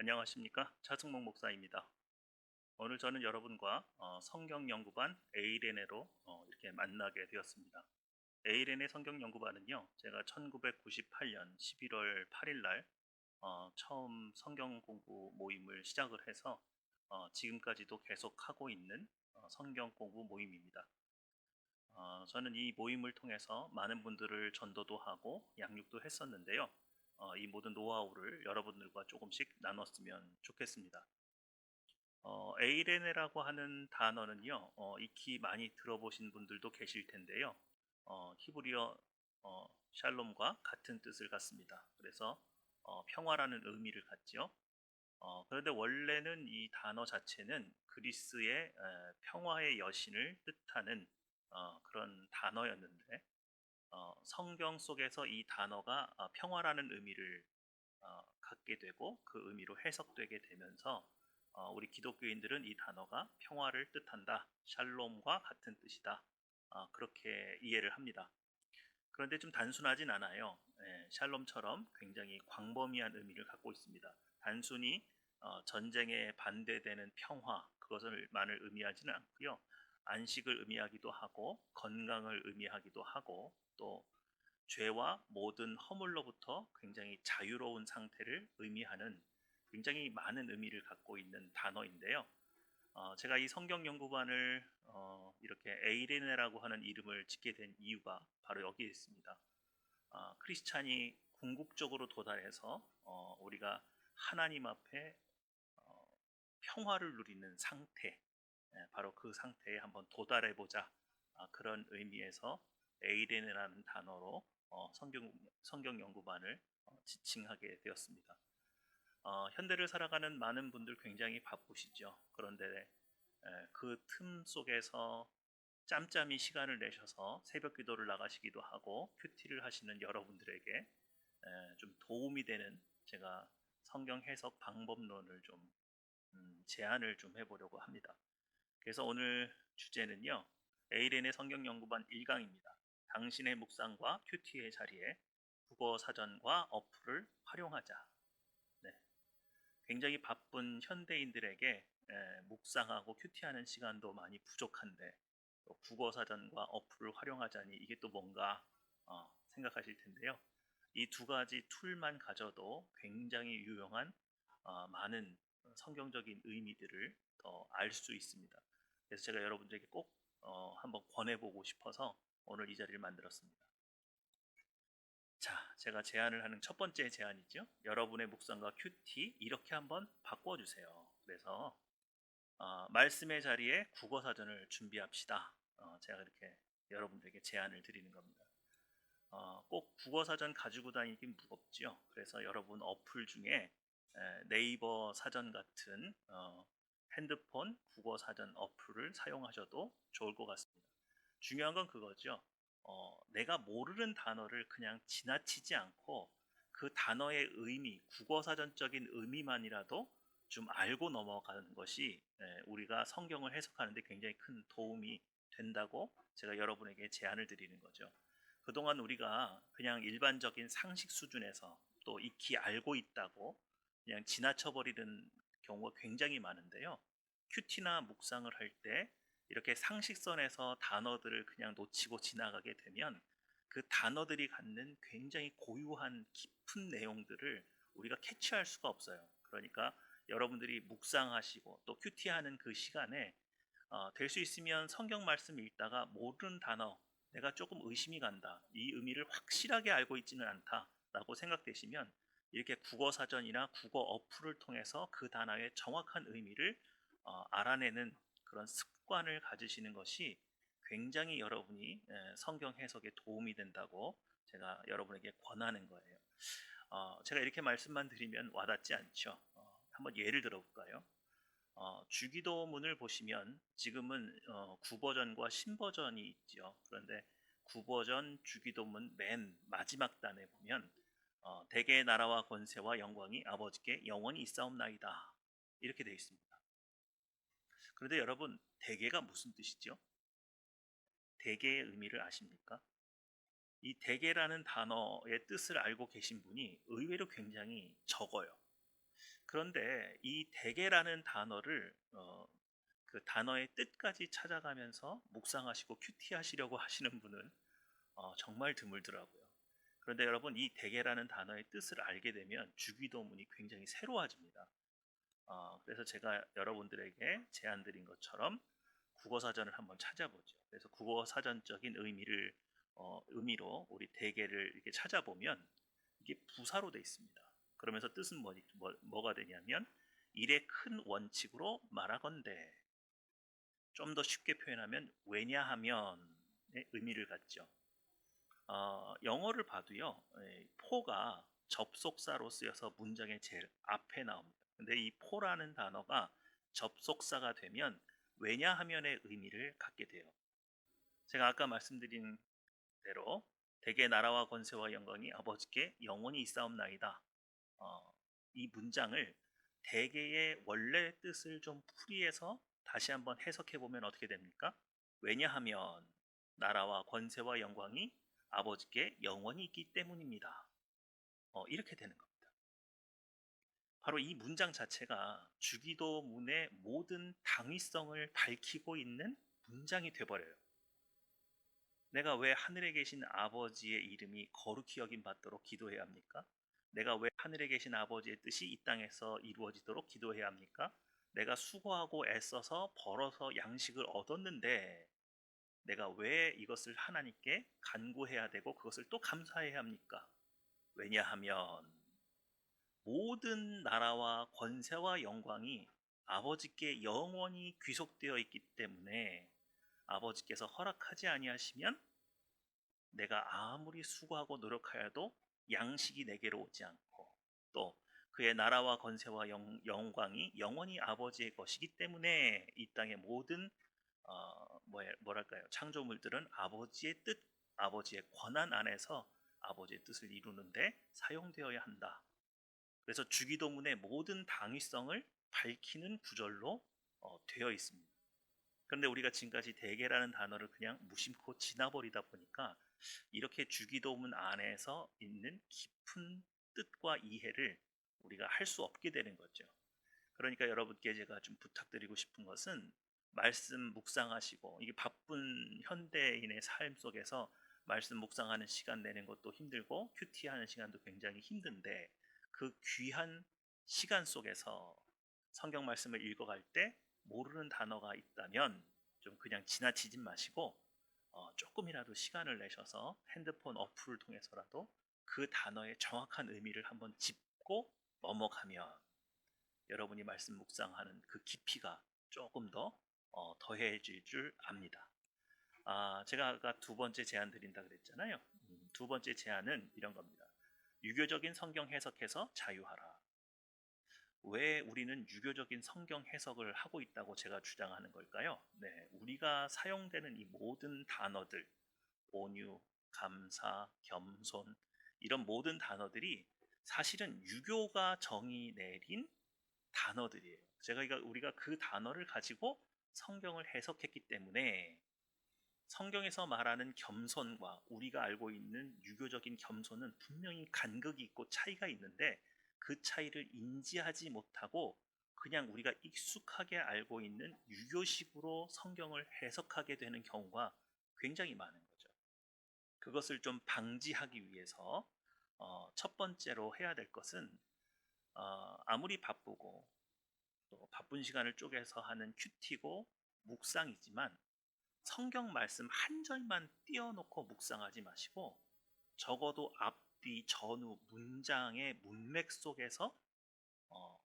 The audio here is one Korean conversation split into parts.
안녕하십니까 차승목 목사입니다. 오늘 저는 여러분과 어, 성경 연구반 에이레네로 어, 이렇게 만나게 되었습니다. 에이레네 성경 연구반은요, 제가 1998년 11월 8일 날 어, 처음 성경 공부 모임을 시작을 해서 어, 지금까지도 계속 하고 있는 어, 성경 공부 모임입니다. 어, 저는 이 모임을 통해서 많은 분들을 전도도 하고 양육도 했었는데요. 어, 이 모든 노하우를 여러분들과 조금씩 나눴으면 좋겠습니다. 어, 에이레네라고 하는 단어는요, 어, 익히 많이 들어보신 분들도 계실 텐데요. 어, 히브리어 어, 샬롬과 같은 뜻을 갖습니다. 그래서 어, 평화라는 의미를 갖지요. 어, 그런데 원래는 이 단어 자체는 그리스의 에, 평화의 여신을 뜻하는 어, 그런 단어였는데 어, 성경 속에서 이 단어가 어, 평화라는 의미를 어, 갖게 되고 그 의미로 해석되게 되면서 어, 우리 기독교인들은 이 단어가 평화를 뜻한다, 샬롬과 같은 뜻이다, 어, 그렇게 이해를 합니다. 그런데 좀 단순하진 않아요. 예, 샬롬처럼 굉장히 광범위한 의미를 갖고 있습니다. 단순히 어, 전쟁에 반대되는 평화 그것을만을 의미하지는 않고요. 안식을 의미하기도 하고 건강을 의미하기도 하고 또 죄와 모든 허물로부터 굉장히 자유로운 상태를 의미하는 굉장히 많은 의미를 갖고 있는 단어인데요. 어, 제가 이 성경 연구반을 어, 이렇게 에이레네라고 하는 이름을 짓게 된 이유가 바로 여기에 있습니다. 어, 크리스찬이 궁극적으로 도달해서 어, 우리가 하나님 앞에 어, 평화를 누리는 상태, 예, 바로 그 상태에 한번 도달해 보자 아, 그런 의미에서 에이레네라는 단어로 어, 성경 성경 연구반을 어, 지칭하게 되었습니다. 어, 현대를 살아가는 많은 분들 굉장히 바쁘시죠. 그런데 그 틈 속에서 짬짬이 시간을 내셔서 새벽 기도를 나가시기도 하고 큐티를 하시는 여러분들에게 에, 좀 도움이 되는 제가 성경 해석 방법론을 좀 음, 제안을 좀 해보려고 합니다. 그래서 오늘 주제는요. 에이렌의 성경 연구반 1강입니다. 당신의 묵상과 큐티의 자리에 국어 사전과 어플을 활용하자. 네. 굉장히 바쁜 현대인들에게 에, 묵상하고 큐티하는 시간도 많이 부족한데 또 국어 사전과 어플을 활용하자니 이게 또 뭔가 어, 생각하실 텐데요. 이 두 가지 툴만 가져도 굉장히 유용한 어, 많은 성경적인 의미들을 더 알 수 있습니다. 그래서 제가 여러분들에게 꼭 어, 한번 권해보고 싶어서 오늘 이 자리를 만들었습니다. 자, 제가 제안을 하는 첫 번째 제안이죠. 여러분의 묵상과 큐티 이렇게 한번 바꿔주세요. 그래서 어, 말씀의 자리에 국어 사전을 준비합시다. 어, 제가 이렇게 여러분들에게 제안을 드리는 겁니다. 어, 꼭 국어 사전 가지고 다니긴 무겁지요. 그래서 여러분 어플 중에 에, 네이버 사전 같은 어, 핸드폰 국어 사전 어플을 사용하셔도 좋을 것 같습니다. 중요한 건 그거죠. 어, 내가 모르는 단어를 그냥 지나치지 않고 그 단어의 의미, 국어 사전적인 의미만이라도 좀 알고 넘어가는 것이 예, 우리가 성경을 해석하는데 굉장히 큰 도움이 된다고 제가 여러분에게 제안을 드리는 거죠. 그동안 우리가 그냥 일반적인 상식 수준에서 또 익히 알고 있다고 그냥 지나쳐버리는 경우가 굉장히 많은데요. 큐티나 묵상을 할 때 이렇게 상식선에서 단어들을 그냥 놓치고 지나가게 되면 그 단어들이 갖는 굉장히 고유한 깊은 내용들을 우리가 캐치할 수가 없어요. 그러니까 여러분들이 묵상하시고 또 큐티하는 그 시간에 어, 될 수 있으면 성경 말씀 읽다가 모르는 단어 내가 조금 의심이 간다. 이 의미를 확실하게 알고 있지는 않다라고 생각되시면 이렇게 국어 사전이나 국어 어플을 통해서 그 단어의 정확한 의미를 어, 알아내는 그런 습관을 가지시는 것이 굉장히 여러분이 에, 성경 해석에 도움이 된다고 제가 여러분에게 권하는 거예요. 어, 제가 이렇게 말씀만 드리면 와닿지 않죠. 어, 한번 예를 들어볼까요? 어, 주기도문을 보시면 지금은 어, 구버전과 신버전이 있죠. 그런데 구버전 주기도문 맨 마지막 단에 보면 어, 대개의 나라와 권세와 영광이 아버지께 영원히 있사옵나이다 이렇게 되어 있습니다. 그런데 여러분 대개가 무슨 뜻이죠? 대개의 의미를 아십니까? 이 대개라는 단어의 뜻을 알고 계신 분이 의외로 굉장히 적어요. 그런데 이 대개라는 단어를 어, 그 단어의 뜻까지 찾아가면서 묵상하시고 큐티하시려고 하시는 분은 어, 정말 드물더라고요. 그런데 여러분 이 대개라는 단어의 뜻을 알게 되면 주기도문이 굉장히 새로워집니다. 어, 그래서 제가 여러분들에게 제안 드린 것처럼 국어 사전을 한번 찾아보죠. 그래서 국어 사전적인 의미를 어, 의미로 우리 대개를 이렇게 찾아보면 이게 부사로 돼 있습니다. 그러면서 뜻은 뭐, 뭐, 뭐가 되냐면 일의 큰 원칙으로 말하건대 좀 더 쉽게 표현하면 왜냐하면의 의미를 갖죠. 어, 영어를 봐도요, 에, 포가 접속사로 쓰여서 문장의 제일 앞에 나옵니다. 근데 이 포라는 단어가 접속사가 되면 왜냐하면의 의미를 갖게 돼요. 제가 아까 말씀드린 대로 대개 나라와 권세와 영광이 아버지께 영원히 있사옵나이다. 어, 이 문장을 대개의 원래 뜻을 좀 풀이해서 다시 한번 해석해 보면 어떻게 됩니까? 왜냐하면 나라와 권세와 영광이 아버지께 영원히 있기 때문입니다. 어, 이렇게 되는 겁니다. 바로 이 문장 자체가 주기도문의 모든 당위성을 밝히고 있는 문장이 돼버려요. 내가 왜 하늘에 계신 아버지의 이름이 거룩히 여김 받도록 기도해야 합니까? 내가 왜 하늘에 계신 아버지의 뜻이 이 땅에서 이루어지도록 기도해야 합니까? 내가 수고하고 애써서 벌어서 양식을 얻었는데 내가 왜 이것을 하나님께 간구해야 되고 그것을 또 감사해야 합니까? 왜냐하면 모든 나라와 권세와 영광이 아버지께 영원히 귀속되어 있기 때문에 아버지께서 허락하지 아니하시면 내가 아무리 수고하고 노력하여도 양식이 내게로 오지 않고 또 그의 나라와 권세와 영, 영광이 영원히 아버지의 것이기 때문에 이 땅의 모든 어, 뭐, 뭐랄까요 창조물들은 아버지의 뜻, 아버지의 권한 안에서 아버지의 뜻을 이루는데 사용되어야 한다. 그래서 주기도문의 모든 당위성을 밝히는 구절로 어, 되어 있습니다. 그런데 우리가 지금까지 대개라는 단어를 그냥 무심코 지나버리다 보니까 이렇게 주기도문 안에서 있는 깊은 뜻과 이해를 우리가 할 수 없게 되는 거죠. 그러니까 여러분께 제가 좀 부탁드리고 싶은 것은 말씀 묵상하시고 이게 바쁜 현대인의 삶 속에서 말씀 묵상하는 시간 내는 것도 힘들고 큐티 하는 시간도 굉장히 힘든데 그 귀한 시간 속에서 성경 말씀을 읽어갈 때 모르는 단어가 있다면 좀 그냥 지나치지 마시고 어, 조금이라도 시간을 내셔서 핸드폰 어플을 통해서라도 그 단어의 정확한 의미를 한번 짚고 넘어가면 여러분이 말씀 묵상하는 그 깊이가 조금 더 어, 더해질 줄 압니다. 아, 제가 아까 두 번째 제안 드린다 그랬잖아요. 음, 두 번째 제안은 이런 겁니다. 유교적인 성경 해석해서 자유하라. 왜 우리는 유교적인 성경 해석을 하고 있다고 제가 주장하는 걸까요? 네, 우리가 사용되는 이 모든 단어들, 온유, 감사, 겸손, 이런 모든 단어들이 사실은 유교가 정의 내린 단어들이에요. 제가 우리가 그 단어를 가지고 성경을 해석했기 때문에 성경에서 말하는 겸손과 우리가 알고 있는 유교적인 겸손은 분명히 간극이 있고 차이가 있는데 그 차이를 인지하지 못하고 그냥 우리가 익숙하게 알고 있는 유교식으로 성경을 해석하게 되는 경우가 굉장히 많은 거죠. 그것을 좀 방지하기 위해서 어, 첫 번째로 해야 될 것은 어, 아무리 바쁘고 또 바쁜 시간을 쪼개서 하는 큐티고 묵상이지만 성경 말씀 한 절만 띄워놓고 묵상하지 마시고 적어도 앞뒤 전후 문장의 문맥 속에서 어,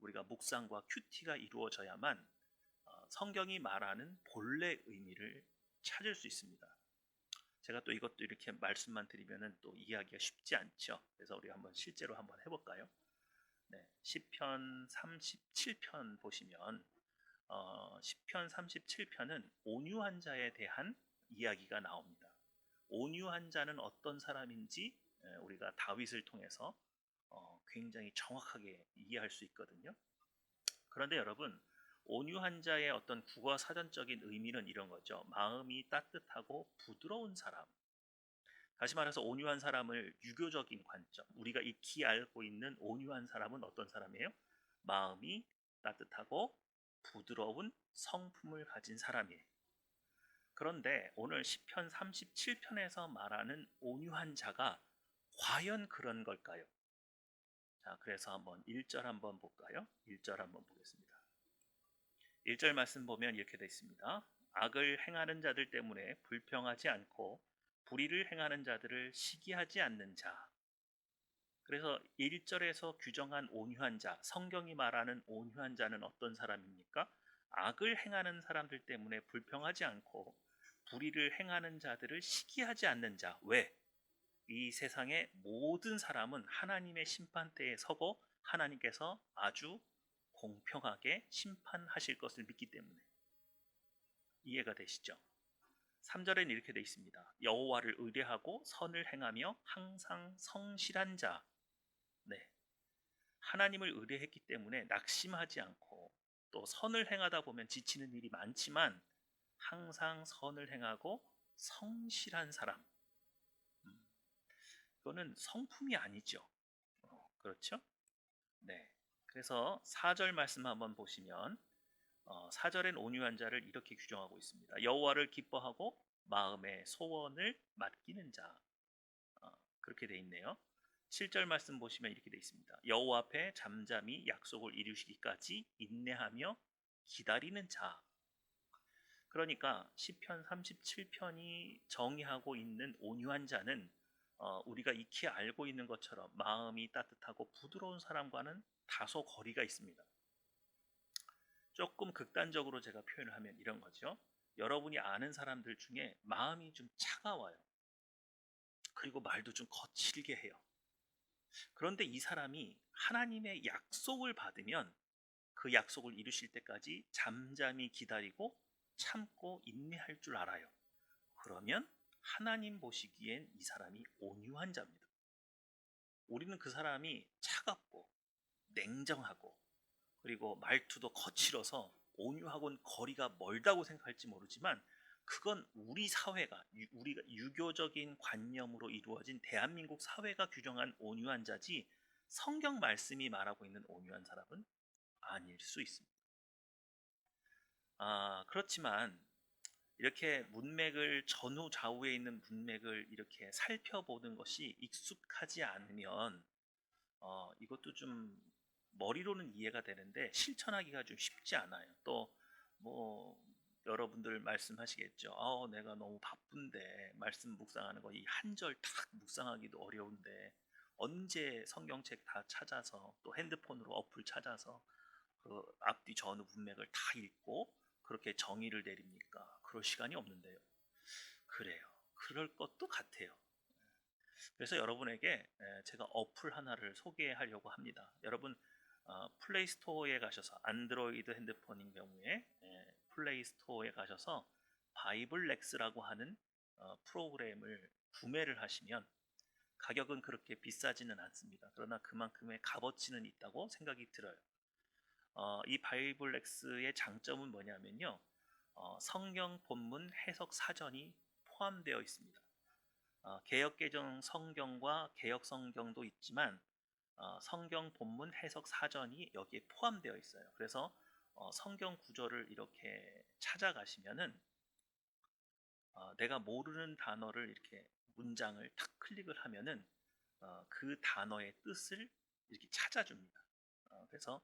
우리가 묵상과 큐티가 이루어져야만 어, 성경이 말하는 본래 의미를 찾을 수 있습니다. 제가 또 이것도 이렇게 말씀만 드리면은 또 이해하기가 쉽지 않죠. 그래서 우리 한번 실제로 한번 해볼까요? 네, 시편 37편 보시면 어, 시편 37편은 온유한 자에 대한 이야기가 나옵니다. 온유한 자는 어떤 사람인지 우리가 다윗을 통해서 어, 굉장히 정확하게 이해할 수 있거든요. 그런데 여러분 온유한 자의 어떤 국어 사전적인 의미는 이런 거죠. 마음이 따뜻하고 부드러운 사람. 다시 말해서 온유한 사람을 유교적인 관점, 우리가 익히 알고 있는 온유한 사람은 어떤 사람이에요? 마음이 따뜻하고 부드러운 성품을 가진 사람이에요. 그런데 오늘 시편 37편에서 말하는 온유한 자가 과연 그런 걸까요? 자, 그래서 한번 1절 한번 볼까요? 1절 한번 보겠습니다. 1절 말씀 보면 이렇게 되어 있습니다. 악을 행하는 자들 때문에 불평하지 않고 불의를 행하는 자들을 시기하지 않는 자. 그래서 1절에서 규정한 온유한 자, 성경이 말하는 온유한 자는 어떤 사람입니까? 악을 행하는 사람들 때문에 불평하지 않고 불의를 행하는 자들을 시기하지 않는 자. 왜? 이 세상의 모든 사람은 하나님의 심판대에 서고 하나님께서 아주 공평하게 심판하실 것을 믿기 때문에 이해가 되시죠? 3절에는 이렇게 되어 있습니다. 여호와를 의뢰하고 선을 행하며 항상 성실한 자. 네. 하나님을 의뢰했기 때문에 낙심하지 않고 또 선을 행하다 보면 지치는 일이 많지만 항상 선을 행하고 성실한 사람. 음, 이거는 성품이 아니죠. 어, 그렇죠? 네. 그래서 4절 말씀 한번 보시면 어, 4절엔 온유한 자를 이렇게 규정하고 있습니다. 여호와를 기뻐하고 마음의 소원을 맡기는 자. 어, 그렇게 돼 있네요. 7절 말씀 보시면 이렇게 돼 있습니다. 여호와 앞에 잠잠히 약속을 이루시기까지 인내하며 기다리는 자. 그러니까 시편 37편이 정의하고 있는 온유한 자는 어, 우리가 익히 알고 있는 것처럼 마음이 따뜻하고 부드러운 사람과는 다소 거리가 있습니다. 조금 극단적으로 제가 표현을 하면 이런 거죠. 여러분이 아는 사람들 중에 마음이 좀 차가워요. 그리고 말도 좀 거칠게 해요. 그런데 이 사람이 하나님의 약속을 받으면 그 약속을 이루실 때까지 잠잠히 기다리고 참고 인내할 줄 알아요. 그러면 하나님 보시기엔 이 사람이 온유한 자입니다. 우리는 그 사람이 차갑고 냉정하고 그리고 말투도 거칠어서 온유하고는 거리가 멀다고 생각할지 모르지만 그건 우리 사회가 우리가 유교적인 관념으로 이루어진 대한민국 사회가 규정한 온유한 자지 성경 말씀이 말하고 있는 온유한 사람은 아닐 수 있습니다. 아, 그렇지만 이렇게 문맥을 전후 좌우에 있는 문맥을 이렇게 살펴보는 것이 익숙하지 않으면 어, 이것도 좀 머리로는 이해가 되는데 실천하기가 좀 쉽지 않아요. 또 뭐 여러분들 말씀하시겠죠. 아, 내가 너무 바쁜데 말씀 묵상하는 거 이 한절딱 묵상하기도 어려운데 언제 성경책 다 찾아서 또 핸드폰으로 어플 찾아서 그 앞뒤 전후 문맥을 다 읽고 그렇게 정의를 내립니까? 그럴 시간이 없는데요. 그래요. 그럴 것도 같아요. 그래서 여러분에게 제가 어플 하나를 소개하려고 합니다. 여러분 어, 플레이 스토어에 가셔서 안드로이드 핸드폰인 경우에 예, 플레이 스토어에 가셔서 바이블렉스라고 하는 어, 프로그램을 구매를 하시면 가격은 그렇게 비싸지는 않습니다. 그러나 그만큼의 값어치는 있다고 생각이 들어요. 어, 이 바이블렉스의 장점은 뭐냐면요. 어, 성경 본문 해석 사전이 포함되어 있습니다. 어, 개혁개정 성경과 개혁 성경도 있지만 어, 성경 본문 해석 사전이 여기에 포함되어 있어요. 그래서 어, 성경 구절을 이렇게 찾아가시면은 어, 내가 모르는 단어를 이렇게 문장을 탁 클릭을 하면은 어, 그 단어의 뜻을 이렇게 찾아줍니다. 어, 그래서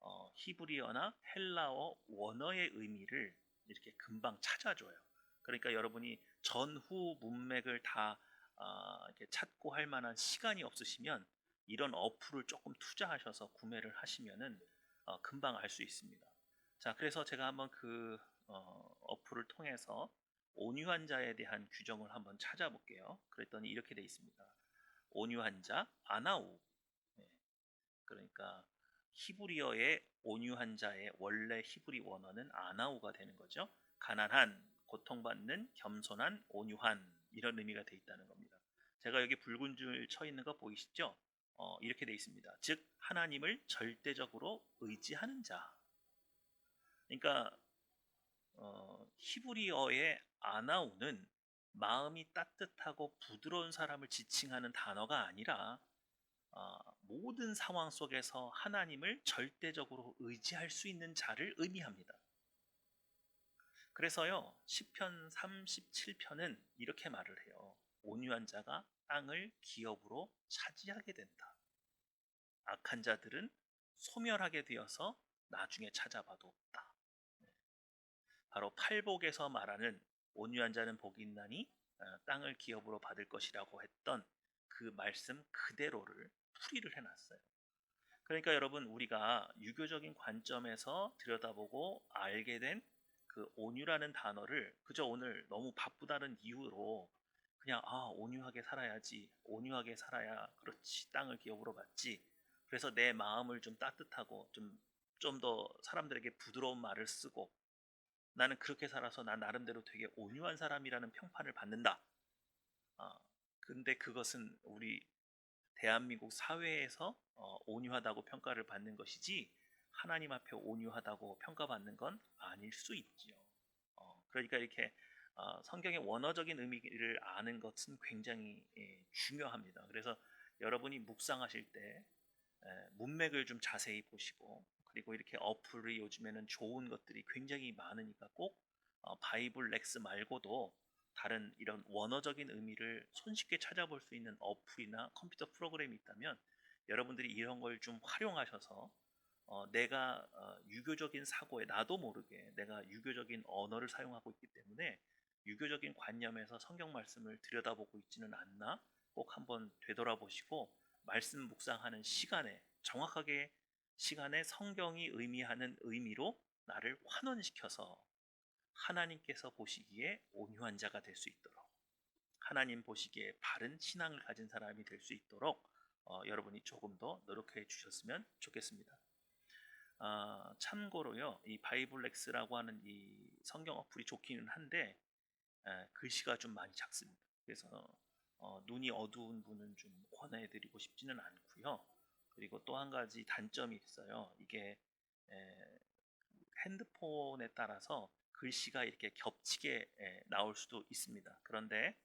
어, 히브리어나 헬라어 원어의 의미를 이렇게 금방 찾아줘요. 그러니까 여러분이 전후 문맥을 다 어, 이렇게 찾고 할 만한 시간이 없으시면 이런 어플을 조금 투자하셔서 구매를 하시면은 어, 금방 알 수 있습니다. 자, 그래서 제가 한번 그 어, 어플을 통해서 온유한 자에 대한 규정을 한번 찾아볼게요. 그랬더니 이렇게 돼 있습니다. 온유한 자, 아나우. 네. 그러니까 히브리어의 온유한 자의 원래 히브리 원어는 아나우가 되는 거죠. 가난한, 고통받는, 겸손한, 온유한 이런 의미가 돼 있다는 겁니다. 제가 여기 붉은 줄 쳐 있는 거 보이시죠? 어, 이렇게 돼 있습니다. 즉 하나님을 절대적으로 의지하는 자. 그러니까 어, 히브리어의 아나우는 마음이 따뜻하고 부드러운 사람을 지칭하는 단어가 아니라 어, 모든 상황 속에서 하나님을 절대적으로 의지할 수 있는 자를 의미합니다. 그래서요, 시편 37편은 이렇게 말을 해요. 온유한 자가 땅을 기업으로 차지하게 된다. 악한 자들은 소멸하게 되어서 나중에 찾아봐도 없다. 네. 바로 팔복에서 말하는 온유한 자는 복이 있나니 어, 땅을 기업으로 받을 것이라고 했던 그 말씀 그대로를 풀이를 해놨어요. 그러니까 여러분 우리가 유교적인 관점에서 들여다보고 알게 된 그 온유라는 단어를 그저 오늘 너무 바쁘다는 이유로 그냥 아 온유하게 살아야지 온유하게 살아야 그렇지 땅을 기업으로 받지 그래서 내 마음을 좀 따뜻하고 좀 좀 더 사람들에게 부드러운 말을 쓰고 나는 그렇게 살아서 난 나름대로 되게 온유한 사람이라는 평판을 받는다. 아, 근데 그것은 우리 대한민국 사회에서 어, 온유하다고 평가를 받는 것이지 하나님 앞에 온유하다고 평가받는 건 아닐 수 있지요. 어, 그러니까 이렇게 어, 성경의 원어적인 의미를 아는 것은 굉장히 예, 중요합니다. 그래서 여러분이 묵상하실 때 에, 문맥을 좀 자세히 보시고 그리고 이렇게 어플이 요즘에는 좋은 것들이 굉장히 많으니까 꼭 어, 바이블 렉스 말고도 다른 이런 원어적인 의미를 손쉽게 찾아볼 수 있는 어플이나 컴퓨터 프로그램이 있다면 여러분들이 이런 걸 좀 활용하셔서 어, 내가 어, 유교적인 사고에 나도 모르게 내가 유교적인 언어를 사용하고 있기 때문에 유교적인 관념에서 성경 말씀을 들여다보고 있지는 않나 꼭 한번 되돌아보시고 말씀 묵상하는 시간에 정확하게 시간에 성경이 의미하는 의미로 나를 환원시켜서 하나님께서 보시기에 온유한 자가 될 수 있도록 하나님 보시기에 바른 신앙을 가진 사람이 될 수 있도록 어, 여러분이 조금 더 노력해 주셨으면 좋겠습니다. 아, 참고로요, 이 바이블렉스라고 하는 이 성경 어플이 좋기는 한데 에, 글씨가 좀 많이 작습니다. 그래서 어, 눈이 어두운 분은 좀 권해드리고 싶지는 않고요. 그리고 또 한 가지 단점이 있어요. 이게 에, 핸드폰에 따라서 글씨가 이렇게 겹치게 에, 나올 수도 있습니다. 그런데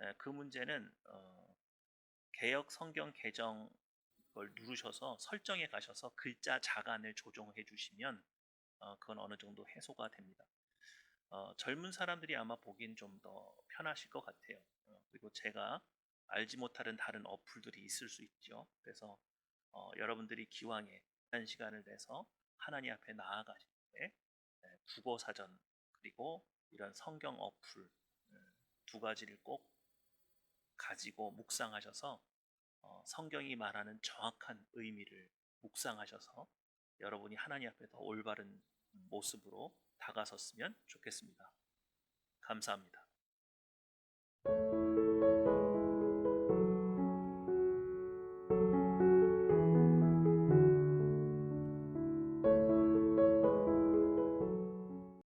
에, 그 문제는 어, 개혁 성경 개정 걸 누르셔서 설정에 가셔서 글자 자간을 조정해 주시면 어, 그건 어느 정도 해소가 됩니다. 어, 젊은 사람들이 아마 보기엔 좀 더 편하실 것 같아요. 어, 그리고 제가 알지 못하는 다른 어플들이 있을 수 있죠. 그래서 어, 여러분들이 기왕에 한 시간을 내서 하나님 앞에 나아가실 때 네, 국어 사전 그리고 이런 성경 어플 음, 두 가지를 꼭 가지고 묵상하셔서 어, 성경이 말하는 정확한 의미를 묵상하셔서 여러분이 하나님 앞에 더 올바른 모습으로 다가섰으면 좋겠습니다. 감사합니다.